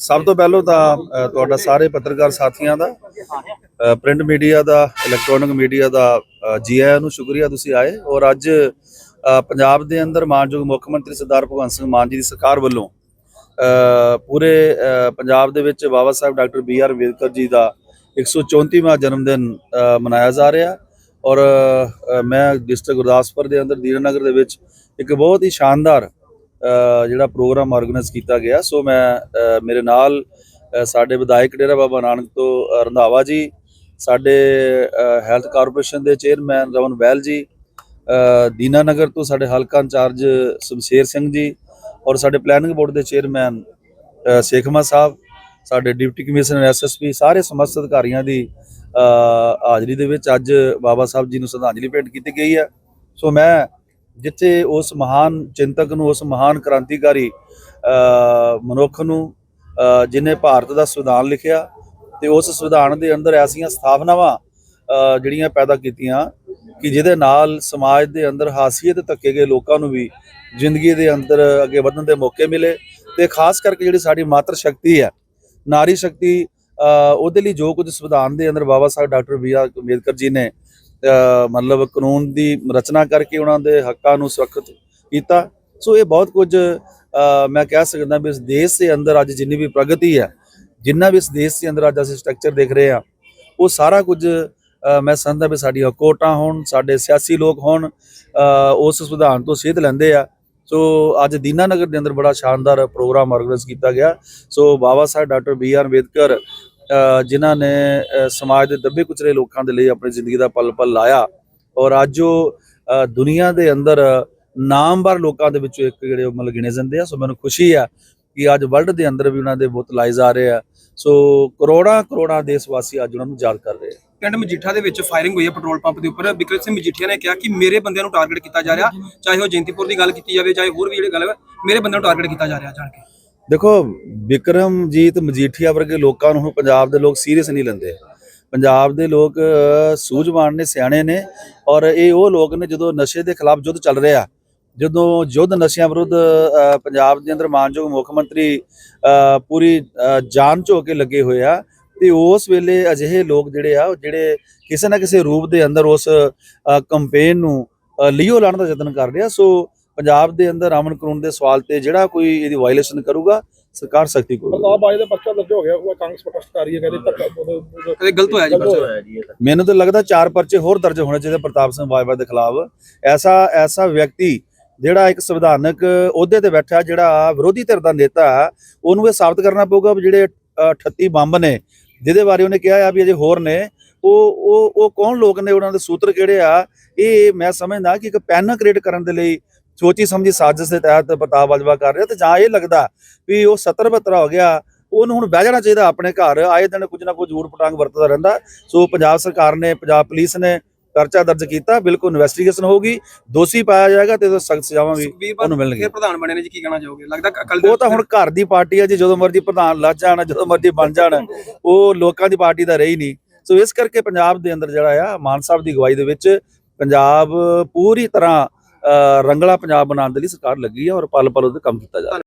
ਸਭ ਤੋਂ ਪਹਿਲਾਂ ਤਾਂ ਤੁਹਾਡਾ ਸਾਰੇ ਪੱਤਰਕਾਰ ਸਾਥੀਆਂ ਦਾ ਪ੍ਰਿੰਟ ਮੀਡੀਆ ਦਾ, ਇਲੈਕਟ੍ਰੋਨਿਕ ਮੀਡੀਆ ਦਾ ਜੀ ਆਇਆਂ ਨੂੰ ਸ਼ੁਕਰੀਆ ਤੁਸੀਂ ਆਏ ਔਰ ਅੱਜ ਪੰਜਾਬ ਦੇ ਅੰਦਰ ਮਾਨਯੋਗ ਮੁੱਖ ਮੰਤਰੀ ਸਰਦਾਰ ਭਗਵੰਤ ਸਿੰਘ ਮਾਨ ਜੀ ਦੀ ਸਰਕਾਰ ਵੱਲੋਂ ਪੂਰੇ ਪੰਜਾਬ ਦੇ ਵਿੱਚ Baba Saheb doctor B R Ambedkar ji ਦਾ 134ਵਾਂ ਜਨਮ ਦਿਨ ਮਨਾਇਆ ਜਾ ਰਿਹਾ ਔਰ ਮੈਂ ਡਿਸਟ੍ਰਿਕਟ ਗੁਰਦਾਸਪੁਰ ਦੇ ਅੰਦਰ ਦੀਨਾਨਗਰ ਦੇ ਵਿੱਚ ਇੱਕ ਬਹੁਤ ਹੀ ਸ਼ਾਨਦਾਰ ਜਿਹੜਾ ਪ੍ਰੋਗਰਾਮ ਆਰਗੇਨਾਈਜ਼ ਕੀਤਾ ਗਿਆ, ਸੋ ਮੈਂ ਮੇਰੇ ਨਾਲ ਸਾਡੇ ਵਿਧਾਇਕ ਡੇਰਾ ਬਾਬਾ ਨਾਨਕ ਤੋਂ ਰੰਧਾਵਾ ਜੀ, ਸਾਡੇ ਹੈਲਥ ਕਾਰਪੋਰੇਸ਼ਨ ਦੇ ਚੇਅਰਮੈਨ ਰਮਨ ਵੈਲ ਜੀ ਦੀਨਾ ਨਗਰ ਤੋਂ ਸਾਡੇ ਹਲਕਾ ਇੰਚਾਰਜ ਸ਼ਮਸ਼ੇਰ ਸਿੰਘ ਜੀ ਔਰ ਸਾਡੇ ਪਲੈਨਿੰਗ ਬੋਰਡ ਦੇ ਚੇਅਰਮੈਨ ਸੇਖਮਾ ਸਾਹਿਬ, ਸਾਡੇ ਡਿਪਟੀ ਕਮਿਸ਼ਨਰ ਐਸਐਸਪੀ ਸਾਰੇ ਸਮਸਤ ਅਧਿਕਾਰੀਆਂ ਦੀ ਹਾਜ਼ਰੀ ਦੇ ਵਿੱਚ ਅੱਜ ਬਾਬਾ ਸਾਹਿਬ ਜੀ ਨੂੰ ਸ਼ਰਧਾਂਜਲੀ ਭੇਂਟ ਕੀਤੀ ਗਈ ਹੈ। ਸੋ ਮੈਂ ਜਿੱਥੇ ਉਸ ਮਹਾਨ ਚਿੰਤਕ ਨੂੰ ਉਸ ਮਹਾਨ ਕ੍ਰਾਂਤੀਕਾਰੀ ਅ, ਮਨੁੱਖ ਨੂੰ ਅ, ਜਿਨੇ ਭਾਰਤ ਦਾ ਸੰਵਿਧਾਨ ਲਿਖਿਆ ਤੇ ਉਸ ਸੰਵਿਧਾਨ ਦੇ ਅੰਦਰ ਐਸੀਆਂ ਸਥਾਪਨਾਵਾਂ ਜਿਹੜੀਆਂ ਪੈਦਾ ਕੀਤੀਆਂ ਕਿ ਜਿਹਦੇ ਨਾਲ ਸਮਾਜ ਦੇ ਅੰਦਰ ਹਾਸੀਅਤ ਧੱਕੇ ਗਏ ਲੋਕਾਂ ਨੂੰ ਵੀ ਜ਼ਿੰਦਗੀ ਦੇ ਅੰਦਰ ਅੱਗੇ ਵਧਣ ਦੇ ਮੌਕੇ ਮਿਲੇ ਤੇ ਖਾਸ ਕਰਕੇ ਜਿਹੜੀ ਸਾਡੀ ਮਾਤਰ ਸ਼ਕਤੀ ਹੈ ਨਾਰੀ ਸ਼ਕਤੀ ਅ, ਉਹਦੇ ਲਈ ਜੋ ਕੁਝ ਸੰਵਿਧਾਨ ਦੇ ਅੰਦਰ Baba Saheb doctor B R Ambedkar ji ਨੇ ਮਤਲਬ ਕਾਨੂੰਨ ਦੀ ਰਚਨਾ ਕਰਕੇ ਉਹਨਾਂ ਦੇ ਹੱਕਾਂ ਨੂੰ ਸੁਰੱਖਿਅਤ ਕੀਤਾ। ਸੋ ਇਹ ਬਹੁਤ ਕੁਝ ਮੈਂ ਕਹਿ ਸਕਦਾ ਵੀ ਇਸ ਦੇਸ਼ ਦੇ ਅੰਦਰ ਅੱਜ ਜਿੰਨੀ ਵੀ ਪ੍ਰਗਤੀ ਹੈ, ਜਿੰਨਾ ਵੀ ਇਸ ਦੇਸ਼ ਦੇ ਅੰਦਰ ਅੱਜ ਅਸੀਂ ਸਟਰਕਚਰ ਦੇਖ ਰਹੇ ਆ ਉਹ ਸਾਰਾ ਕੁਝ ਮੈਂ ਸਮਝਦਾ ਵੀ ਸਾਡੀਆਂ ਕੋਟਾਂ ਹੋਣ, ਸਾਡੇ ਸਿਆਸੀ ਲੋਕ ਹੋਣ ਉਸ ਸੰਵਿਧਾਨ ਤੋਂ ਸੇਧ ਲੈਂਦੇ ਆ। ਸੋ ਅੱਜ ਦੀਨਾਨਗਰ ਦੇ ਅੰਦਰ ਬੜਾ ਸ਼ਾਨਦਾਰ ਪ੍ਰੋਗਰਾਮ ਆਰਗੇਨਾਈਜ਼ ਕੀਤਾ ਗਿਆ। So Baba Saheb doctor B R Ambedkar ਜਿਨ੍ਹਾਂ ਨੇ ਸਮਾਜ ਦੇ ਦੱਬੇ ਕੁਚਲੇ ਲੋਕਾਂ ਦੇ ਲਈ ਆਪਣੀ ਜ਼ਿੰਦਗੀ ਦਾ ਪਲ ਪਲ ਲਾਇਆ ਔਰ ਅੱਜ ਉਹ ਦੁਨੀਆ ਦੇ ਅੰਦਰ ਨਾਮਵਰ ਲੋਕਾਂ ਦੇ ਵਿੱਚੋਂ ਇੱਕ ਜਿਹੜੇ ਮਤਲਬ ਗਿਣੇ ਜਾਂਦੇ ਆ। ਸੋ ਮੈਨੂੰ ਖੁਸ਼ੀ ਆ ਕਿ ਅੱਜ ਵਰਲਡ ਦੇ ਅੰਦਰ ਵੀ ਉਹਨਾਂ ਦੇ ਬੁੱਤ ਲਾਏ ਜਾ ਰਹੇ ਆ। ਸੋ ਕਰੋੜਾਂ ਕਰੋੜਾਂ ਦੇਸ਼ ਵਾਸੀ ਅੱਜ ਉਹਨਾਂ ਨੂੰ ਯਾਦ ਕਰ ਰਹੇ ਆ। ਪਿੰਡ ਮਜੀਠਾ ਦੇ ਵਿੱਚ ਫਾਇਰਿੰਗ ਹੋਈ ਹੈ ਪੈਟਰੋਲ ਪੰਪ ਦੇ ਉੱਪਰ। ਬਿਕਰਮ ਸਿੰਘ ਮਜੀਠੀਆ ਨੇ ਕਿਹਾ ਕਿ ਮੇਰੇ ਬੰਦਿਆਂ ਨੂੰ ਟਾਰਗੇਟ ਕੀਤਾ ਜਾ ਰਿਹਾ। ਚਾਹੇ ਉਹ ਜੈਂਤੀਪੁਰ ਦੀ ਗੱਲ ਕੀਤੀ ਜਾਵੇ, ਚਾਹੇ ਹੋਰ ਵੀ ਜਿਹੜੇ ਗੱਲ ਹੈ ਮੇਰੇ ਬੰਦਿਆਂ ਨੂੰ ਟਾਰਗੇਟ ਕੀਤਾ ਜਾ ਰਿਹਾ ਜਾਣ ਕੇ। ਦੇਖੋ ਵਿਕਰਮਜੀਤ ਮਜੀਠੀਆ ਵਰਗੇ ਲੋਕਾਂ ਨੂੰ ਹੁਣ ਪੰਜਾਬ ਦੇ ਲੋਕ ਸੀਰੀਅਸ ਨਹੀਂ ਲੈਂਦੇ। ਪੰਜਾਬ ਦੇ ਲੋਕ ਸੂਝਵਾਨ ਨੇ ਸਿਆਣੇ ਨੇ ਔਰ ਇਹ ਉਹ ਲੋਕ ਨੇ ਜਦੋਂ ਨਸ਼ੇ ਦੇ ਖਿਲਾਫ ਯੁੱਧ ਚੱਲ ਰਿਹਾ ਜਦੋਂ ਯੁੱਧ ਨਸ਼ਿਆਂ ਵਿਰੁੱਧ ਪੰਜਾਬ ਦੇ ਅੰਦਰ ਮਾਨਯੋਗ ਮੁੱਖ ਮੰਤਰੀ ਪੂਰੀ ਜਾਨ ਝੋ ਕੇ ਲੱਗੇ ਹੋਏ ਆ ਤੇ ਉਸ ਵੇਲੇ ਅਜਿਹੇ ਲੋਕ ਜਿਹੜੇ ਆ ਜਿਹੜੇ ਕਿਸੇ ਨਾ ਕਿਸੇ ਰੂਪ ਦੇ ਅੰਦਰ ਉਸ ਕੰਪੇਨ ਨੂੰ ਅ, ਲੀਓ ਲਾਉਣ ਦਾ ਯਤਨ ਕਰ ਰਿਹਾ ਸੋ ਪੰਜਾਬ ਦੇ ਅੰਦਰ ਅਮਨ ਕਾਨੂੰਨ ਦੇ ਸਵਾਲ ਤੇ ਜਿਹੜਾ ਕੋਈ ਇਹਦੀ ਵਾਇਲੇਸ਼ਨ ਕਰੂਗਾ ਸਰਕਾਰ ਸਖਤੀ ਕਰੂਗੀ। ਪ੍ਰਤਾਪ ਬਾਜ ਦਾ ਪਰਚਾ ਦਰਜ ਹੋ ਗਿਆ ਉਹ ਕਾਂਗਰਸ ਪ੍ਰੋਟੈਸਟ ਕਰ ਰਹੀ ਹੈ ਕਹਿੰਦੇ ਧੱਕਾ ਕਦੇ ਗਲਤ ਹੋਇਆ ਜੀ ਪਰਚਾ। ਮੈਨੂੰ ਤਾਂ ਲੱਗਦਾ ਚਾਰ ਪਰਚੇ ਹੋਰ ਦਰਜ ਹੋਣੇ ਚਾਹੀਦੇ ਪ੍ਰਤਾਪ ਸਿੰਘ ਬਾਜਵਾ ਦੇ ਖਿਲਾਫ। ਐਸਾ ਐਸਾ ਵਿਅਕਤੀ ਜਿਹੜਾ ਇੱਕ ਸੰਵਿਧਾਨਕ ਅਹੁਦੇ ਤੇ ਬੈਠਾ ਜਿਹੜਾ ਵਿਰੋਧੀ ਧਿਰ ਦਾ ਨੇਤਾ ਉਹਨੂੰ ਇਹ ਸਾਬਤ ਕਰਨਾ ਪਊਗਾ ਵੀ ਜਿਹੜੇ ਅ, 38 ਬੰਬ ਨੇ ਜਿਹਦੇ ਬਾਰੇ ਉਹਨੇ ਕਿਹਾ ਆ ਵੀ ਅਜੇ ਹੋਰ ਨੇ ਉਹ ਉਹ ਉਹ ਕੌਣ ਲੋਕ ਨੇ ਉਹਨਾਂ ਦੇ ਸੂਤਰ ਕਿਹੜੇ ਆ? ਇਹ ਮੈਂ ਸਮਝਦਾ ਕਿ ਇੱਕ ਪੈਨ ਕ੍ਰੀਏਟ ਕਰਨ ਦੇ ਲਈ ਸੋਚੀ ਸਮਝੀ ਸਾਜ਼ਿਸ਼ ਦੇ ਤਹਿਤ ਪ੍ਰਤਾਪ ਬਾਜਵਾ ਕਰ ਰਿਹਾ ਤੇ ਜਾਂ ਇਹ ਲੱਗਦਾ ਵੀ ਉਹ 70 72 ਹੋ ਗਿਆ ਉਹਨੂੰ ਹੁਣ ਬਹਿ ਜਾਣਾ ਚਾਹੀਦਾ ਆਪਣੇ ਘਰ ਆਏ ਦਿਨ ਕੁਝ ਨਾ ਕੁਝ ਝੂਠ ਪਟਾਂਗ ਵਰਤਦਾ ਰਹਿੰਦਾ। ਸੋ ਪੰਜਾਬ ਸਰਕਾਰ ਨੇ ਪੰਜਾਬ ਪੁਲਿਸ ਨੇ ਪਰਚਾ ਦਰਜ ਕੀਤਾ ਬਿਲਕੁਲ ਇਨਵੈਸਟੀਗੇਸ਼ਨ ਹੋਊਗੀ ਦੋਸ਼ੀ ਪਾਇਆ ਜਾਏਗਾ ਤੇ ਸਖਤ ਸਜ਼ਾਵਾਂ ਵੀ ਉਹਨੂੰ ਮਿਲਣਗੇ ਪ੍ਰਧਾਨ ਬਣੇ ਨੇ ਜੀ ਕੀ ਕਹਿਣਾ ਚਾਹੋਗੇ? ਲੱਗਦਾ ਅਕਲ ਉਹ ਤਾਂ ਹੁਣ ਘਰ ਦੀ ਪਾਰਟੀ ਹੈ ਜੀ ਜਦੋਂ ਮਰਜ਼ੀ ਪ੍ਰਧਾਨ ਲੱਜ ਜਾਣ ਜਦੋਂ ਮਰਜ਼ੀ ਬਣ ਜਾਣ ਉਹ ਲੋਕਾਂ ਦੀ ਪਾਰਟੀ ਦਾ ਰਹੀ ਨਹੀਂ। ਸੋ ਇਸ ਕਰਕੇ ਪੰਜਾਬ ਦੇ ਅੰਦਰ ਜਿਹੜਾ ਆ ਮਾਨ ਸਾਹਿਬ ਦੀ ਅਗਵਾਈ ਦੇ ਵਿੱਚ ਪੰਜਾਬ ਪੂਰੀ ਤਰ੍ਹਾਂ ਰੰਗਲਾ ਪੰਜਾਬ ਬਣਾਉਣ ਦੇ ਲਈ ਸਰਕਾਰ ਲੱਗੀ ਹੈ ਔਰ ਪਲ ਪਲ ਉਹਦੇ ਕੰਮ ਕੀਤਾ ਜਾ ਰਿਹਾ।